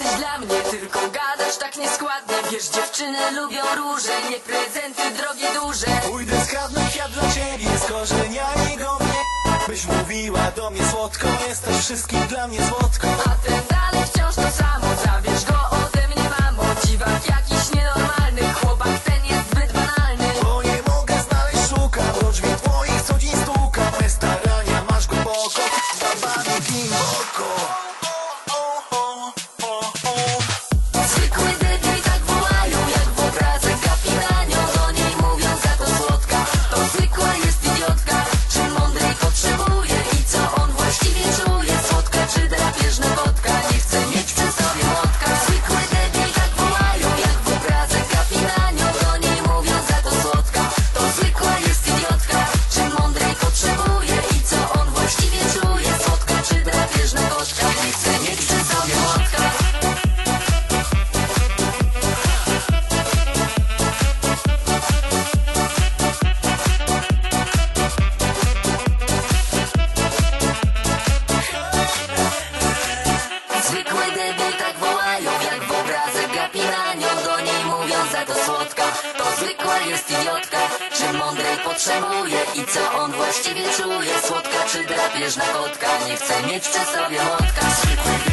jesteś dla mnie Tylko gadasz tak nieskładnie. Wiesz, dziewczyny lubią róże Nie prezenty drogi duże. Pójdę skradnę kwiat dla ciebie Z korzenia jego mnie. Byś mówiła do mnie słodko Jesteś wszystkim dla mnie słodko. A ten dalej wciąż to samo Zabierz go. Kiedy go tak wołają, jak w obrazek gapi na nią. Do niej mówią za to słodka, to zwykła jest idiotka. Czy mądrej potrzebuje i co on właściwie czuje? Słodka czy drapieżna kotka, nie chce mieć przy sobie młotka.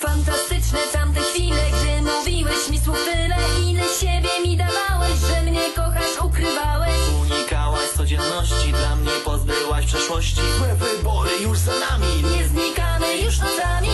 Fantastyczne tamte chwile, gdy mówiłeś mi słów tyle Ile siebie mi dawałeś, że mnie kochasz, ukrywałeś. Unikałaś codzienności, dla mnie pozbyłaś przeszłości. Złe wybory już za nami, nie znikamy już nocami.